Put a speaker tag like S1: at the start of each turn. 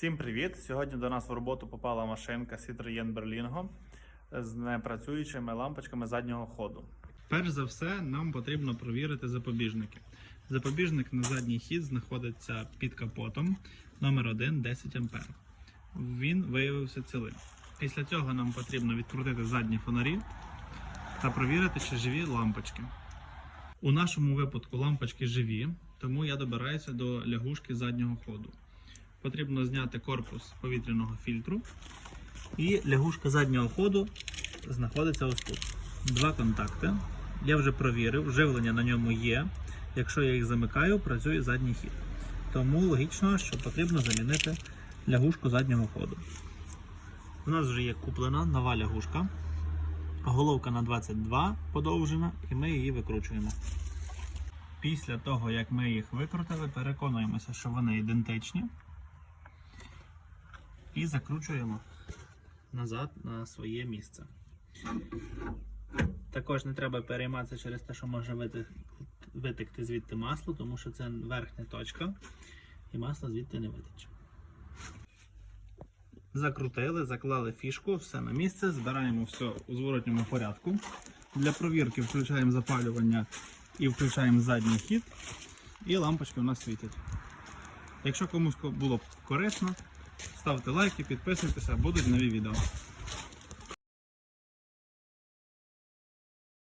S1: Всім привіт! Сьогодні до нас в роботу попала машинка Citroën Berlingo з непрацюючими лампочками заднього ходу.
S2: Перш за все, нам потрібно провірити запобіжники. Запобіжник на задній хід знаходиться під капотом номер 1 10 А. Він виявився цілим. Після цього нам потрібно відкрутити задні фонарі та провірити, чи живі лампочки. У нашому випадку лампочки живі, тому я добираюся до лягушки заднього ходу. Потрібно зняти корпус повітряного фільтру. І лягушка заднього ходу знаходиться ось тут. Два контакти. Я вже провірив, живлення на ньому є. Якщо я їх замикаю, працює задній хід. Тому логічно, що потрібно замінити лягушку заднього ходу. У нас вже є куплена нова лягушка. Головка на 22 подовжена, і ми її викручуємо. Після того, як ми їх викрутили, переконуємося, що вони ідентичні. І закручуємо назад на своє місце. Також не треба перейматися через те, що може витекти звідти масло, тому що це верхня точка, і масло звідти не витече. Закрутили, заклали фішку, все на місце, збираємо все у зворотньому порядку. Для провірки включаємо запалювання і включаємо задній хід, і лампочки у нас світять. Якщо комусь було б корисно, ставте лайки, підписуйтеся, будуть нові відео.